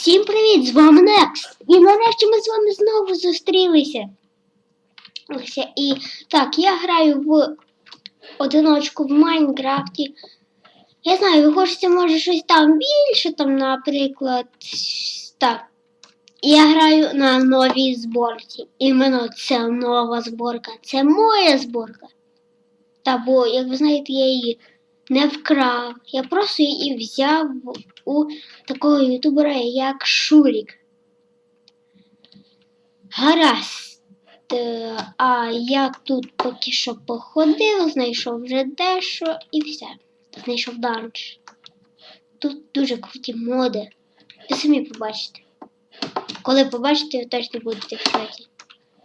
Всім привіт! З вами Некс! І нарешті ми з вами знову зустрілися. І так, я граю в одиночку в Майнкрафті. Я знаю, ви хочете, може, щось там більше, там, наприклад. Так. Я граю на новій зборці. Іменно це нова зборка. Це моя зборка. Та бо, як ви знаєте, я її не вкрав. Я просто її взяв у такого ютубера, як Шурік. Гаразд. Е, А я тут поки що походив, знайшов вже дещо і все. Знайшов данж. Тут дуже круті моди. Ви самі побачите. Коли побачите, ви точно будете в.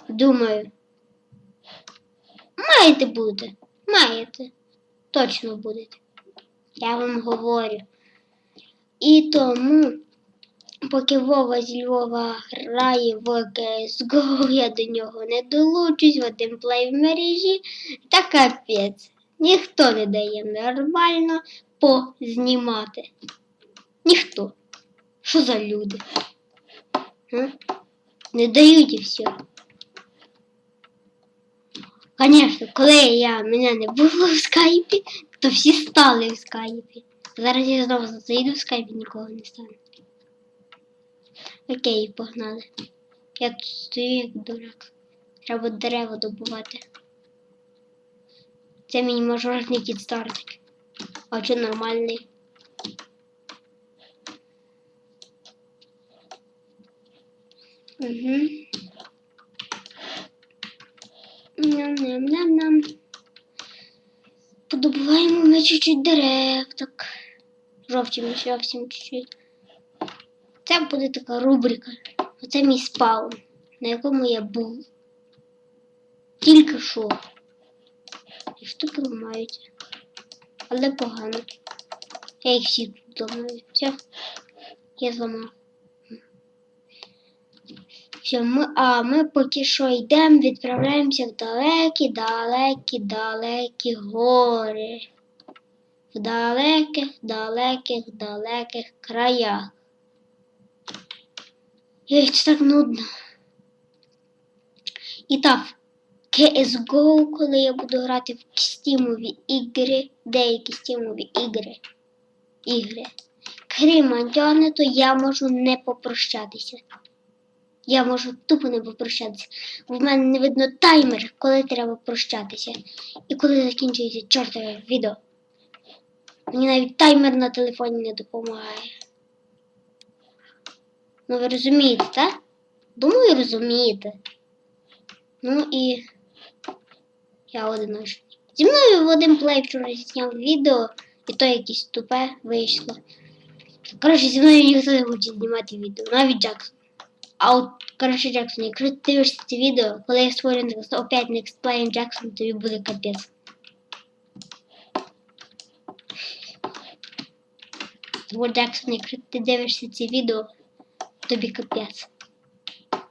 Думаю. Маєте бути. Маєте. Точно будете. Я вам говорю. І тому, поки Вова з Львова грає в CSGO, я до нього не долучусь, один плей в мережі, та капець. Ніхто не дає нормально познімати. Ніхто. Що за люди? Не дають і все. Звісно, коли я мене не було в скайпі, то всі стали в скайпі. Зараз я знову зайду в скайпі, нікого не стане. Окей, погнали. Я тут стою як дурак. Треба дерева добувати. Це мій мажорний кідстартик. А чи нормальний? Угу. Ням-ням-ням-ням. Подобуваємо ми чуть-чуть дерев, так. Жовті ми зовсім чуть-чуть. Це буде така рубрика. Оце мій спаун, на якому я був. Тільки що. І штуки ламаються. Але погано. Я їх всі тут ламаю. Все. Я зламав. Все, ми, а ми поки що йдемо, відправляємося в далекі, далекі, далекі гори. В далеких, далеких, далеких краях. Ей, це так нудно. І так, CSGO, коли я буду грати в стімові ігри, деякі стімові ігри, ігри, крім Антіони, то я можу не попрощатися. Я можу тупо не попрощатися. Бо в мене не видно таймер, коли треба прощатися. І коли закінчується чортове відео. Мені навіть таймер на телефоні не допомагає. Ну ви розумієте, так? Думаю, розумієте. Ну і я одиночний. Зі мною в один плей вчора зняв відео, і то якесь тупе вийшло. Коротше, зі мною ніхто не хоче знімати відео, навіть Джексон. А от, коротше, Джексон, якщо ти дивишся це відео, коли я створю опять Next Play Джексон, тобі буде капець. Тому Джексон, якщо ти дивишся це відео, тобі капець.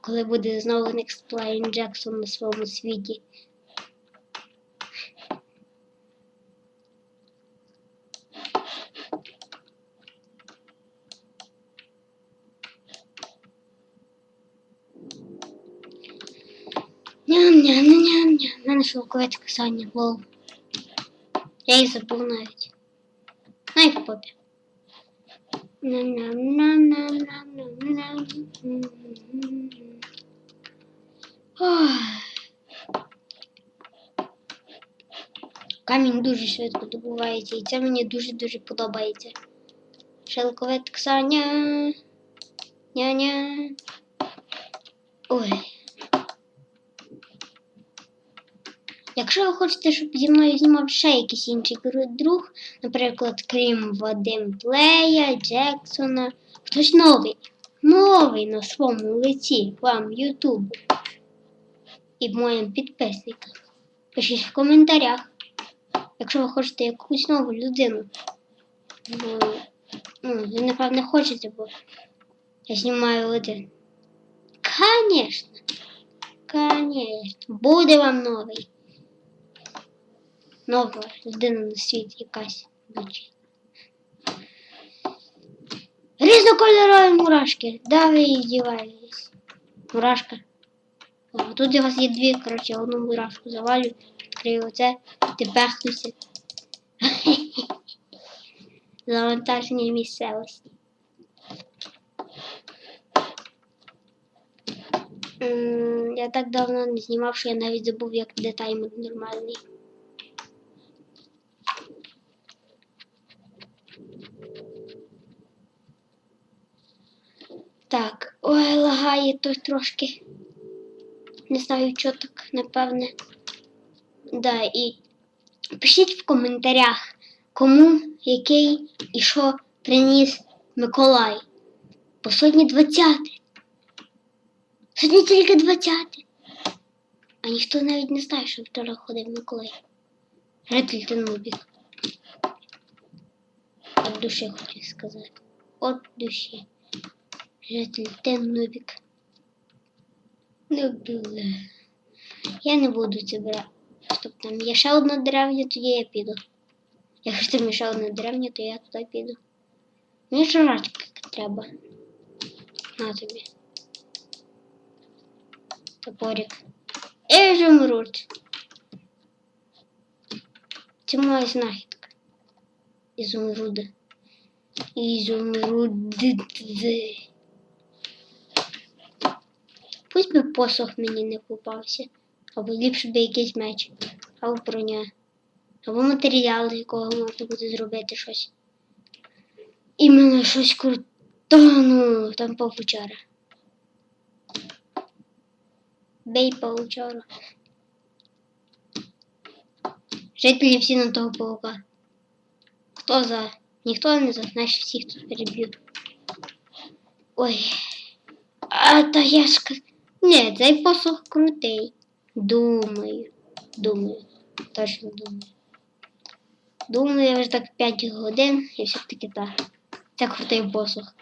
Коли буде знову Next Jackson на своєму світі. Ням-ням-ням-ням. У мене шовкове касання, лол. Я їх забув навіть. Най в попі. Ням-ням-ням-ням-ням-ням. Ох. Камінь дуже швидко добувається, і це мені дуже-дуже подобається. Шелкове тксання. Ня-ня. Ой. Якщо ви хочете, щоб зі мною знімав ще якийсь інший друг, наприклад, крім Вадим Плея, Джексона, хтось новий, новий на своєму лиці вам Ютубу і моїм підписникам, пишіть в коментарях, якщо ви хочете якусь нову людину. Бо, ну, ви, напевне, хочете, бо я знімаю один. Конечно. Конечно. Буде вам новий. Нова людина на світ якась вночі. Різнокольорові мурашки. Да ви здіваєтесь. Мурашка. О, тут у вас є дві, коротше, одну мурашку завалю, відкрию оце, ти пехнуся. Завантаження місцевості. Я так давно не знімав, що я навіть забув, як де таймер нормальний. Так, ой, лагає то трошки. Не знаю, що так, напевне. Да, і пишіть в коментарях, кому який і що приніс Миколай. Бо сьогодні 20. Сьогодні тільки 20. А ніхто навіть не знає, що вчора ходив Миколай. Житель Тенубік. От душі хотів сказати. От душі. Житель Тенубік. Ну, бля. Я не буду це брати. Стоп, там є ще одна деревня, тоді я піду. Якщо там є ще одна деревня, то я туди піду. Мені жрачки треба. На тобі. Топорик. Ізумруд. Це моя знахідка. Ізумруда. Ізумруд. Пусть би посох мені не попався. Або ліпше би якийсь меч. Або броня. Або матеріал, з якого можна буде зробити щось. Іменно щось круто. Ну, там павучара. Бей павучара. Жителі всі на того паука. Хто за? Ніхто не за, значить всіх тут переб'ю. Ой. А та я ж... Ні, цей посох крутий. Думаю. Думаю. Точно думаю. Думаю, я вже так 5 годин і все-таки так. Це крутий посох.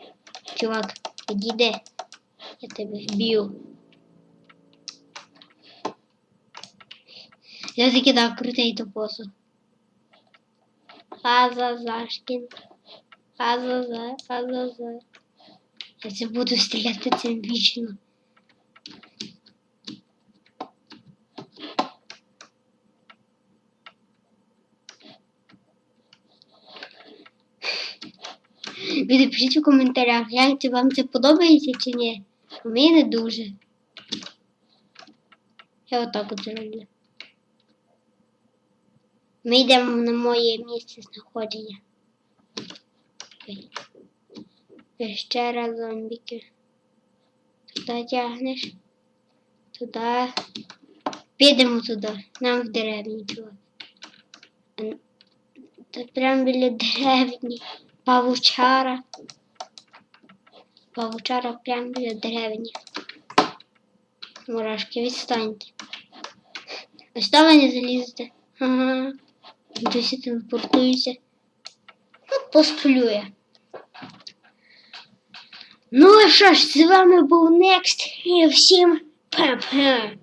Чувак, підійди. Я тебе вб'ю. Я таки так крутий то посох. Азазашкін. Азаза, азаза. Я це буду стріляти цим вічно. Ви напишіть у коментарях, як це вам це подобається чи ні. Мені не дуже. Я отак от зроблю. Ми йдемо на моє місце знаходження. І Ще раз зомбіки. Туди тягнеш. Туди. Підемо туди. Нам в деревні, чувак. Та прямо біля деревні. Павучара. Павучара прямо біля деревні. Мурашки, відстаньте. Ось там не залізете. Ага. Досі телепортуюся. От посплю. Ну а що ж, з вами був Next і всім па-па.